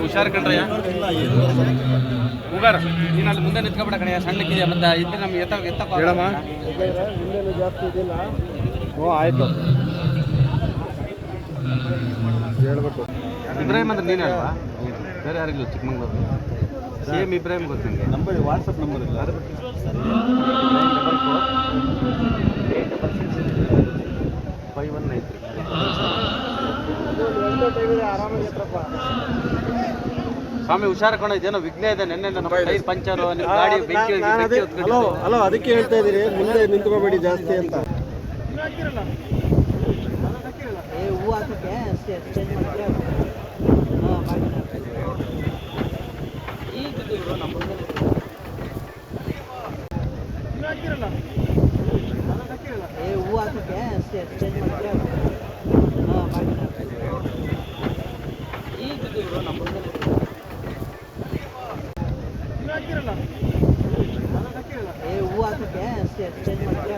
ಹುಷಾರ್ ಕಣ್ರಯ್ಯ ಉಗಾರ ನೀನು ಅಲ್ಲಿ ಮುಂದೆ ನಿಂತ್ಕೊಬೇಡ ಕಣಯ್ಯ ಸಣ್ಣಕ್ಕಿದೆಯಾ ಮತ್ತೆ ಇದ್ರೆ ನಮ್ಗೆ ಎತ್ತ ಎತ್ತ ಹೇಳಮ್ಮ. ಹ್ಞೂ ಆಯಿತು. ಹೇಳ್ಬೇಕು. ಇಬ್ರಾಹಿಂ ಅಂದ್ರೆ ನೀನೇ ಅಲ್ವಾ? ಬೇರೆ ಯಾರಿಗಿಲ್ಲ ಚಿಕ್ಕಮಂಗ್ಳೂರು ಸೇಮ್ ಇಬ್ರಾಹಿಂ ಗೊತ್ತಿಲ್ಲ ನಂಬರ್ ವಾಟ್ಸಪ್ ನಂಬರ್ ಇಲ್ಲ. ಅದು ಫೈವ್ ಒನ್ ನೈನ್ ತ್ರೀ. ಸ್ವಾಮಿ ಹುಷಾರ್ ಕಣ ಇದೇನೋ ವಿಘ್ನ ಇದೆ ನಿನ್ನೆ ಟೈರ್ ಪಂಚರು ನಿಮ್ಮ ಗಾಡಿ ಬೆಂಕಿ ಹಲೋ ಅದಕ್ಕೆ ಹೇಳ್ತಾ ಇದ್ದೀರಿ ಮುಂದೆ ನಿಂತ್ಕೋಬೇಡಿ ಜಾಸ್ತಿ ಅಂತ. ಏ ಹೂ ಹಾಕಕ್ಕೆ ಅಷ್ಟೇ ಚೇಂಜ್ ಮಾಡಿದ್ರೆ ಹಾಂ ಮಾಡಿ ಈಗ ಇವ್ರು ನಮ್ಮ ಮುಂದೆ ಏ ಹೂ ಹಾಕಕ್ಕೆ ಅಷ್ಟೇ ಚೇಂಜ್ ಮಾಡಿದ್ರೆ ಹಾಂ ಮಾಡಿ ಈಗ ಇವ್ರು ನಮ್ಮ ಮುಂದೆ ಏ ಹೂ ಹಾಕಕ್ಕೆ ಅಷ್ಟೇ ಚೇಂಜ್ ಮಾಡಿದ್ರೆ